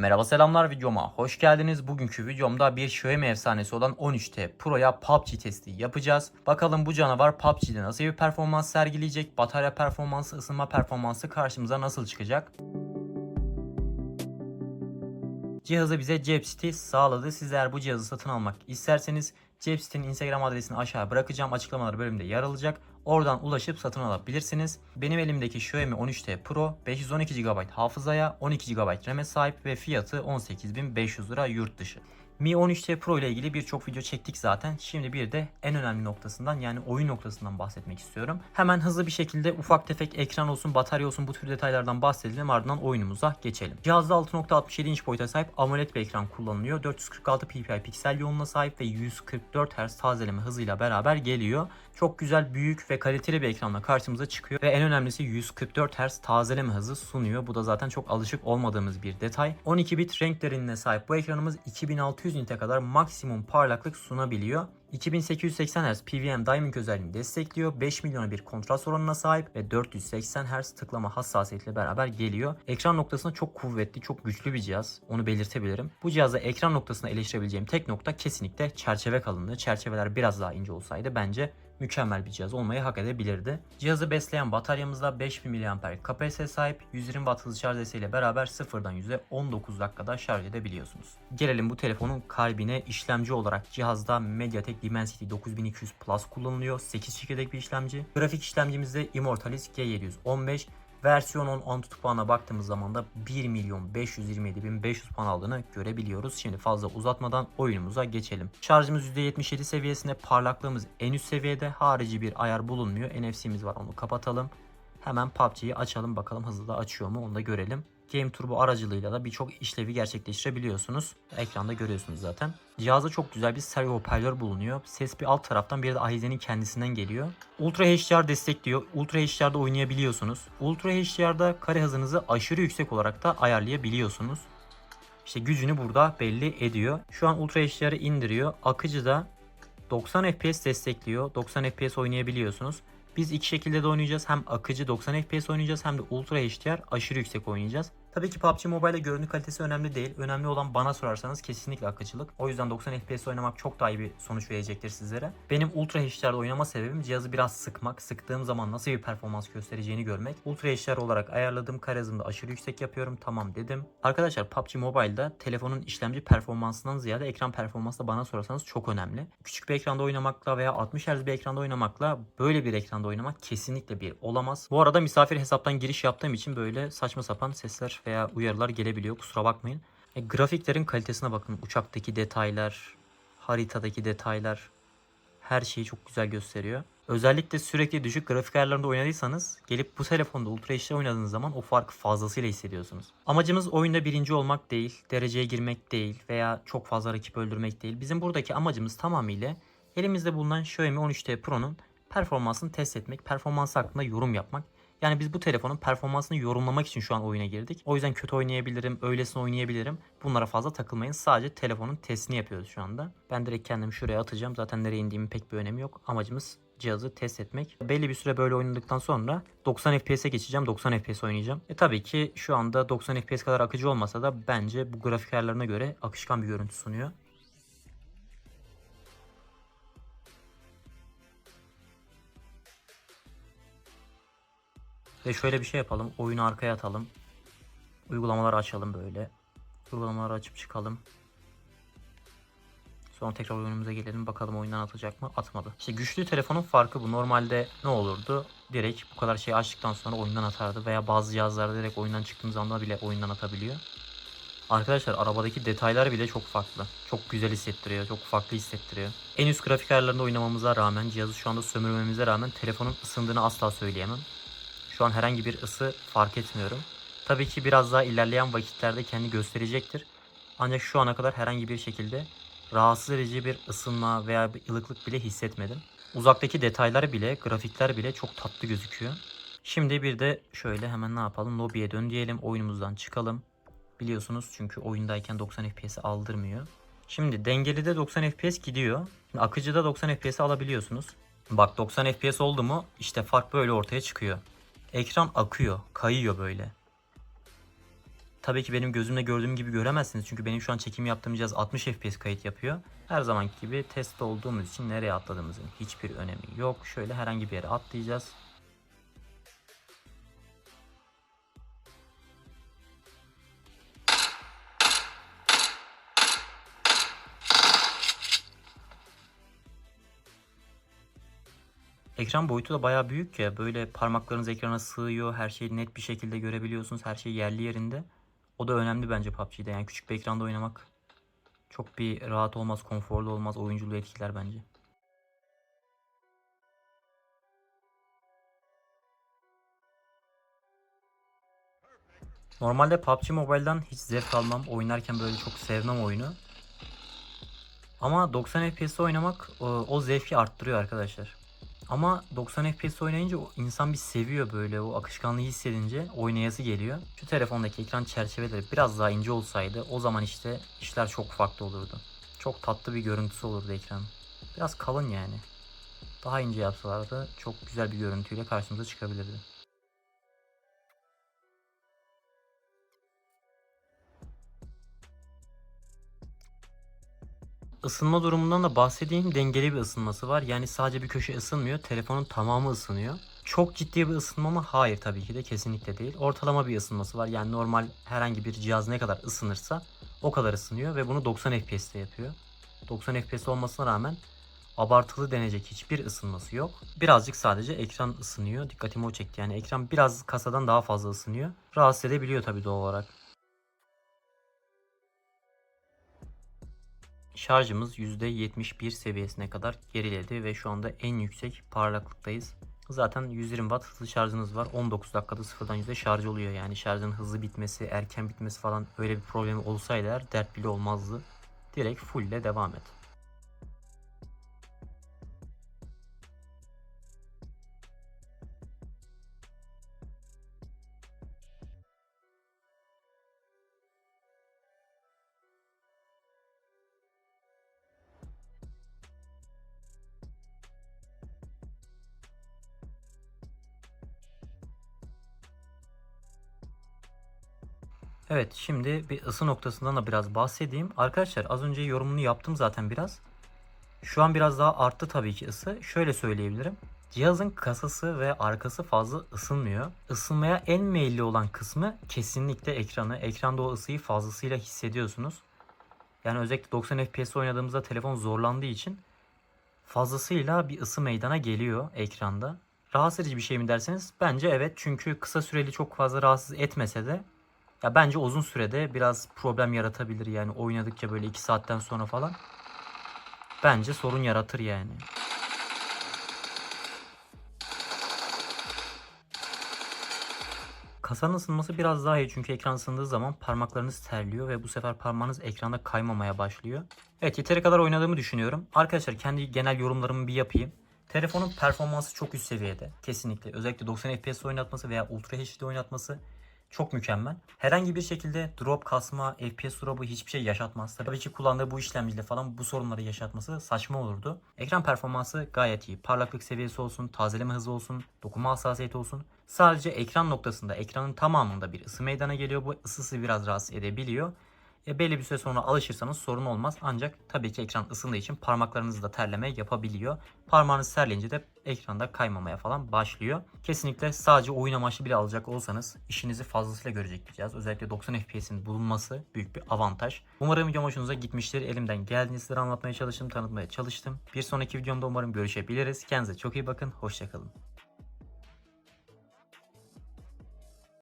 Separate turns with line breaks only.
Merhaba selamlar videoma hoş geldiniz. Bugünkü videomda bir Xiaomi efsanesi olan 13T Pro'ya PUBG testi yapacağız. Bakalım bu canavar PUBG'de nasıl bir performans sergileyecek? Batarya performansı, ısınma performansı karşımıza nasıl çıkacak? Cihazı bize Cepsity sağladı. Sizler bu cihazı satın almak isterseniz Cepsity'nin Instagram adresini aşağı bırakacağım. Açıklamalar bölümünde yer alacak. Oradan ulaşıp satın alabilirsiniz. Benim elimdeki Xiaomi 13T Pro 512 GB hafızaya 12 GB RAM'e sahip ve fiyatı 18.500 lira yurt dışı. Mi 13T Pro ile ilgili birçok video çektik zaten. Şimdi bir de en önemli noktasından yani oyun noktasından bahsetmek istiyorum. Hemen hızlı bir şekilde ufak tefek ekran olsun, batarya olsun bu tür detaylardan bahsedelim ardından oyunumuza geçelim. Cihazda 6.67 inç boyuta sahip AMOLED bir ekran kullanılıyor. 446 ppi piksel yoğunluğuna sahip ve 144 Hz tazeleme hızıyla beraber geliyor. Çok güzel, büyük ve kaliteli bir ekranla karşımıza çıkıyor ve en önemlisi 144 Hz tazeleme hızı sunuyor. Bu da zaten çok alışık olmadığımız bir detay. 12 bit renk derinliğine sahip bu ekranımız 2600 nite kadar maksimum parlaklık sunabiliyor. 2880 Hz PWM Diamond özelliğini destekliyor. 5 milyona bir kontrast oranına sahip ve 480 Hz tıklama hassasiyetiyle beraber geliyor. Ekran noktasında çok kuvvetli, çok güçlü bir cihaz. Onu belirtebilirim. Bu cihazda ekran noktasında eleştirebileceğim tek nokta kesinlikle çerçeve kalınlığı. Çerçeveler biraz daha ince olsaydı bence mükemmel bir cihaz olmayı hak edebilirdi. Cihazı besleyen bataryamızda 5000 mAh kapasiteye sahip 120 Watt hızlı şarj desteğiyle beraber sıfırdan yüze 19 dakikada şarj edebiliyorsunuz. Gelelim bu telefonun kalbine işlemci olarak cihazda MediaTek Dimensity 9200 Plus kullanılıyor. 8 çekirdek bir işlemci. Grafik işlemcimizde Immortalis G715 Versiyonun Antutu puanına baktığımız zaman da 1 milyon 527 bin 500 puan aldığını görebiliyoruz. Şimdi fazla uzatmadan oyunumuza geçelim. Şarjımız %77 seviyesinde, parlaklığımız en üst seviyede, harici bir ayar bulunmuyor. NFC'miz var onu kapatalım. Hemen PUBG'yi açalım bakalım hızlı da açıyor mu onu da görelim. Game Turbo aracılığıyla da birçok işlevi gerçekleştirebiliyorsunuz. Ekranda görüyorsunuz zaten. Cihazda çok güzel bir stereo hoparlör bulunuyor. Ses bir alt taraftan bir de Ahize'nin kendisinden geliyor. Ultra HDR destekliyor. Ultra HDR'da oynayabiliyorsunuz. Ultra HDR'da kare hızınızı aşırı yüksek olarak da ayarlayabiliyorsunuz. İşte gücünü burada belli ediyor. Şu an Ultra HDR'ı indiriyor. Akıcı da 90 FPS destekliyor. 90 FPS oynayabiliyorsunuz. Biz iki şekilde de oynayacağız. Hem akıcı 90 FPS oynayacağız hem de Ultra HDR aşırı yüksek oynayacağız. Tabii ki PUBG Mobile'de görüntü kalitesi önemli değil. Önemli olan bana sorarsanız kesinlikle akıcılık. O yüzden 90 FPS oynamak çok daha iyi bir sonuç verecektir sizlere. Benim Ultra HDR'de oynama sebebim cihazı biraz sıkmak. Sıktığım zaman nasıl bir performans göstereceğini görmek. Ultra HDR olarak ayarladığım kare aşırı yüksek yapıyorum. Tamam dedim. Arkadaşlar PUBG Mobile'da telefonun işlemci performansından ziyade ekran performansı da bana sorarsanız çok önemli. Küçük bir ekranda oynamakla veya 60 Hz bir ekranda oynamakla böyle bir ekranda oynamak kesinlikle bir olamaz. Bu arada misafir hesaptan giriş yaptığım için böyle saçma sapan sesler veya uyarılar gelebiliyor. Kusura bakmayın. E, grafiklerin kalitesine bakın. Uçaktaki detaylar, haritadaki detaylar her şeyi çok güzel gösteriyor. Özellikle sürekli düşük grafik ayarlarında oynadıysanız gelip bu telefonda Ultra HD oynadığınız zaman o farkı fazlasıyla hissediyorsunuz. Amacımız oyunda birinci olmak değil, dereceye girmek değil veya çok fazla rakip öldürmek değil. Bizim buradaki amacımız tamamıyla elimizde bulunan Xiaomi 13T Pro'nun performansını test etmek, performansı hakkında yorum yapmak. Yani biz bu telefonun performansını yorumlamak için şu an oyuna girdik. O yüzden kötü oynayabilirim, öylesine oynayabilirim. Bunlara fazla takılmayın. Sadece telefonun testini yapıyoruz şu anda. Ben direkt kendimi şuraya atacağım. Zaten nereye indiğimin pek bir önemi yok. Amacımız cihazı test etmek. Belli bir süre böyle oynadıktan sonra 90 FPS'e geçeceğim. 90 FPS oynayacağım. E tabii ki şu anda 90 FPS kadar akıcı olmasa da bence bu grafik ayarlarına göre akışkan bir görüntü sunuyor. Ve şöyle bir şey yapalım. Oyunu arkaya atalım. Uygulamaları açalım böyle. Uygulamaları açıp çıkalım. Sonra tekrar oyunumuza gelelim. Bakalım oyundan atacak mı? Atmadı. İşte güçlü telefonun farkı bu. Normalde ne olurdu? Direkt bu kadar şey açtıktan sonra oyundan atardı. Veya bazı cihazlarda direkt oyundan çıktığım zaman bile oyundan atabiliyor. Arkadaşlar arabadaki detaylar bile çok farklı. Çok güzel hissettiriyor. Çok farklı hissettiriyor. En üst grafik ayarlarında oynamamıza rağmen, cihazı şu anda sömürmemize rağmen telefonun ısındığını asla söyleyemem. Şu an herhangi bir ısı fark etmiyorum. Tabii ki biraz daha ilerleyen vakitlerde kendi gösterecektir. Ancak şu ana kadar herhangi bir şekilde rahatsız edici bir ısınma veya bir ılıklık bile hissetmedim. Uzaktaki detaylar bile, grafikler bile çok tatlı gözüküyor. Şimdi bir de şöyle hemen ne yapalım? Lobiye dön diyelim. Oyunumuzdan çıkalım. Biliyorsunuz çünkü oyundayken 90 FPS'i aldırmıyor. Şimdi dengeli de 90 FPS gidiyor. Akıcıda 90 FPS alabiliyorsunuz. Bak 90 FPS oldu mu işte fark böyle ortaya çıkıyor. Ekran akıyor, kayıyor böyle. Tabii ki benim gözümle gördüğüm gibi göremezsiniz. Çünkü benim şu an çekim yaptığım cihaz 60 FPS kayıt yapıyor. Her zamanki gibi test olduğumuz için nereye atladığımızın hiçbir önemi yok. Şöyle herhangi bir yere atlayacağız. Ekran boyutu da bayağı büyük ya. Böyle parmaklarınız ekrana sığıyor. Her şeyi net bir şekilde görebiliyorsunuz. Her şey yerli yerinde. O da önemli bence PUBG'de. Yani küçük bir ekranda oynamak çok bir rahat olmaz, konforlu olmaz. Oyunculuğu etkiler bence. Normalde PUBG Mobile'dan hiç zevk almam. Oynarken böyle çok sevmem oyunu. Ama 90 FPS oynamak o, o zevki arttırıyor arkadaşlar. Ama 90 FPS oynayınca insan bir seviyor böyle o akışkanlığı hissedince oynayası geliyor. Şu telefondaki ekran çerçeveleri biraz daha ince olsaydı o zaman işte işler çok farklı olurdu. Çok tatlı bir görüntüsü olurdu ekran. Biraz kalın yani. Daha ince yapsalardı çok güzel bir görüntüyle karşımıza çıkabilirdi. Isınma durumundan da bahsedeyim. Dengeli bir ısınması var. Yani sadece bir köşe ısınmıyor. Telefonun tamamı ısınıyor. Çok ciddi bir ısınma mı? Hayır tabii ki de kesinlikle değil. Ortalama bir ısınması var. Yani normal herhangi bir cihaz ne kadar ısınırsa o kadar ısınıyor ve bunu 90 FPS'te yapıyor. 90 FPS olmasına rağmen abartılı denecek hiçbir ısınması yok. Birazcık sadece ekran ısınıyor. Dikkatimi o çekti. Yani ekran biraz kasadan daha fazla ısınıyor. Rahatsız edebiliyor tabii doğal olarak. Şarjımız %71 seviyesine kadar geriledi ve şu anda en yüksek parlaklıktayız. Zaten 120 watt hızlı şarjınız var. 19 dakikada sıfırdan yüzde şarj oluyor. Yani şarjın hızlı bitmesi, erken bitmesi falan öyle bir problemi olsaydı eğer dert bile olmazdı. Direkt full ile devam et. Evet şimdi bir ısı noktasından da biraz bahsedeyim. Arkadaşlar az önce yorumunu yaptım zaten biraz. Şu an biraz daha arttı tabii ki ısı. Şöyle söyleyebilirim. Cihazın kasası ve arkası fazla ısınmıyor. Isınmaya en meyilli olan kısmı kesinlikle ekranı. Ekranda o ısıyı fazlasıyla hissediyorsunuz. Yani özellikle 90 FPS oynadığımızda telefon zorlandığı için fazlasıyla bir ısı meydana geliyor ekranda. Rahatsız edici bir şey mi derseniz bence evet çünkü kısa süreli çok fazla rahatsız etmese de ya bence uzun sürede biraz problem yaratabilir yani oynadıkça böyle 2 saatten sonra falan. Bence sorun yaratır yani. Kasanın ısınması biraz daha iyi çünkü ekran ısındığı zaman parmaklarınız terliyor ve bu sefer parmağınız ekranda kaymamaya başlıyor. Evet yeteri kadar oynadığımı düşünüyorum. Arkadaşlar kendi genel yorumlarımı bir yapayım. Telefonun performansı çok üst seviyede. Kesinlikle. Özellikle 90 FPS oynatması veya Ultra HD oynatması çok mükemmel. Herhangi bir şekilde drop kasma, FPS drop'u hiçbir şey yaşatmaz. Tabii ki kullandığı bu işlemciyle falan bu sorunları yaşatması saçma olurdu. Ekran performansı gayet iyi. Parlaklık seviyesi olsun, tazeleme hızı olsun, dokunma hassasiyeti olsun. Sadece ekran noktasında, ekranın tamamında bir ısı meydana geliyor. Bu ısısı biraz rahatsız edebiliyor. E, belli bir süre sonra alışırsanız sorun olmaz. Ancak tabii ki ekran ısındığı için parmaklarınız da terleme yapabiliyor. Parmağınız terleyince de ekranda kaymamaya falan başlıyor. Kesinlikle sadece oyun amaçlı bile alacak olsanız işinizi fazlasıyla görecek bir cihaz. Özellikle 90 FPS'in bulunması büyük bir avantaj. Umarım videom hoşunuza gitmiştir. Elimden geldiğince sizlere anlatmaya çalıştım, tanıtmaya çalıştım. Bir sonraki videomda umarım görüşebiliriz. Kendinize çok iyi bakın. Hoşçakalın.